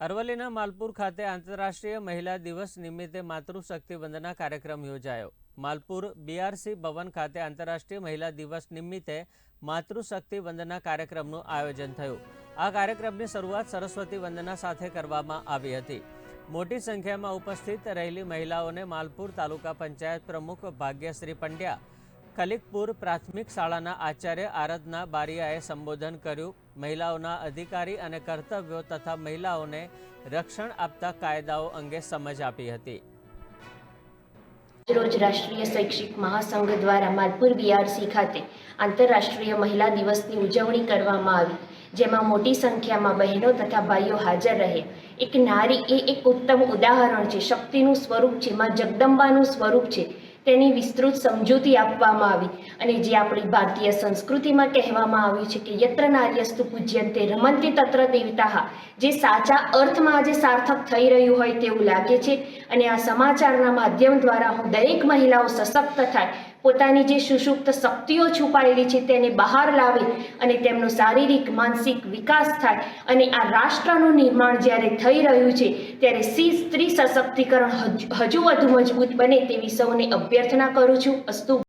અરવલ્લીના માલપુર ખાતે આંતરરાષ્ટ્રીય મહિલા દિવસ નિમિત્તે માતૃશક્તિ વંદના કાર્યક્રમ યોજાયો. માલપુર બીઆરસી ભવન ખાતે આંતરરાષ્ટ્રીય મહિલા દિવસ નિમિત્તે માતૃશક્તિ વંદના કાર્યક્રમનું આયોજન થયું. આ કાર્યક્રમની શરૂઆત સરસ્વતી વંદના સાથે કરવામાં આવી હતી. મોટી સંખ્યામાં ઉપસ્થિત રહેલી મહિલાઓને માલપુર તાલુકા પંચાયત પ્રમુખ ભાગ્યશ્રી પંડ્યા કલિકપુર પ્રાથમિક શાળાના આચાર્ય આરાધના બારિયાએ સંબોધન કર્યું. મહિલાઓના અધિકારી અને કર્તવ્યો તથા મહિલાઓને રક્ષણ આપતા કાયદાઓ અંગે સમજ આપી હતી. રોજ રાષ્ટ્રીય શૈક્ષિક મહાસંઘ દ્વારા માલપુર બીઆરસી ખાતે આંતરરાષ્ટ્રીય મહિલા દિવસની ઉજવણી કરવામાં આવી, જેમાં મોટી સંખ્યામાં બહેનો તથા ભાઈઓ હાજર રહે. એક નારી એ એક ઉત્તમ ઉદાહરણ છે, શક્તિનું સ્વરૂપ છે, માં જગદંબાનું સ્વરૂપ છે. તેની વિસ્તૃત સમજૂતી આપવામાં આવી અને જે આપણી ભારતીય સંસ્કૃતિમાં કહેવામાં આવ્યું છે કે યત્ર નાર્યસ્તુ પૂજ્યંતે રમંતી તત્ર દેવતા જે સાચા અર્થમાં આજે સાર્થક થઈ રહ્યું હોય તેવું લાગે છે. અને આ સમાચારના માધ્યમ દ્વારા હું દરેક મહિલાઓ સશક્ત થાય પોતાની જે સુષુપ્ત શક્તિઓ છુપાયેલી છે તેને બહાર લાવે અને તેમનો શારીરિક, માનસિક વિકાસ થાય અને આ રાષ્ટ્રનું નિર્માણ જ્યારે થઈ રહ્યું છે, ત્યારે સી સ્ત્રી સશક્તિકરણ હજુ વધુ મજબૂત બને તેવી સૌને અભ્યર્થના કરું છું. અસ્તુ